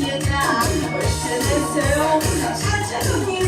이게 나 어째 됐어요 사자동이